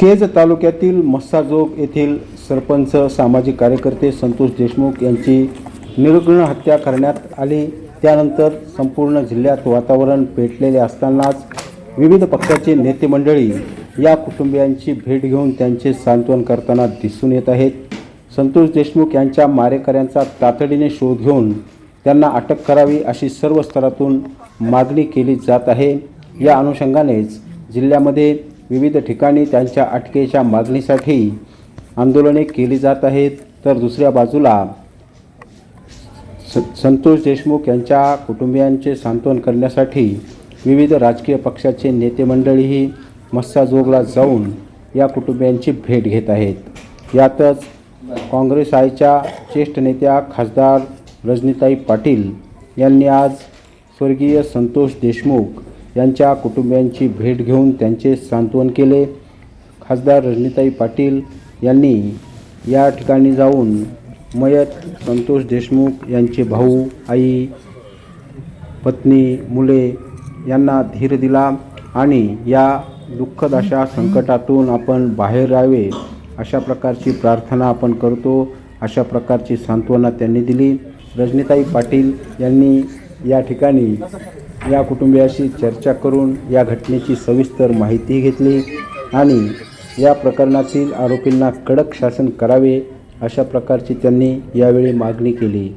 केज तालुक्यातील मस्साजोग येथील सरपंच सामाजिक कार्यकर्ते संतोष देशमुख यांची निर्घृण हत्या करण्यात आली. त्यानंतर संपूर्ण जिल्ह्यात वातावरण पेटलेले असतानाच विविध पक्षाचे नेते मंडळी या कुटुंबियांची भेट घेऊन त्यांचे सांत्वन करताना दिसून येत आहेत. संतोष देशमुख यांच्या मारेकऱ्यांचा तातडीने शोध घेऊन त्यांना अटक करावी अशी सर्व स्तरातून मागणी केली जात आहे. या अनुषंगानेच जिल्ह्यामध्ये विविध ठिकाणी त्यांच्या अटकेच्या मागणीसाठी आंदोलने केली जात आहेत. तर दुसऱ्या बाजूला स संतोष देशमुख यांच्या कुटुंबियांचे सांत्वन करण्यासाठी विविध राजकीय पक्षाचे नेते मंडळीही मस्साजोगला जाऊन या कुटुंबियांची भेट घेत आहेत. यातच काँग्रेस आयच्या ज्येष्ठ नेत्या खासदार रजनीताई पाटील यांनी आज स्वर्गीय संतोष देशमुख यांच्या कुटुंबियांची भेट घेऊन त्यांचे सांत्वन केले. खासदार रजनीताई पाटील यांनी या ठिकाणी जाऊन मयत संतोष देशमुख यांचे भाऊ आई पत्नी मुले यांना धीर दिला आणि या दुःखद अशा संकटातून आपण बाहेर यावे अशा प्रकारची प्रार्थना आपण करतो अशा प्रकारची सांत्वना त्यांनी दिली. रजनीताई पाटील यांनी या ठिकाणी या कुटुंबियाशी चर्चा करून या घटनेची सविस्तर माहिती घेतली आणि या प्रकरणातील आरोपींना कडक शासन करावे अशा प्रकारची त्यांनी यावेळी मागणी केली.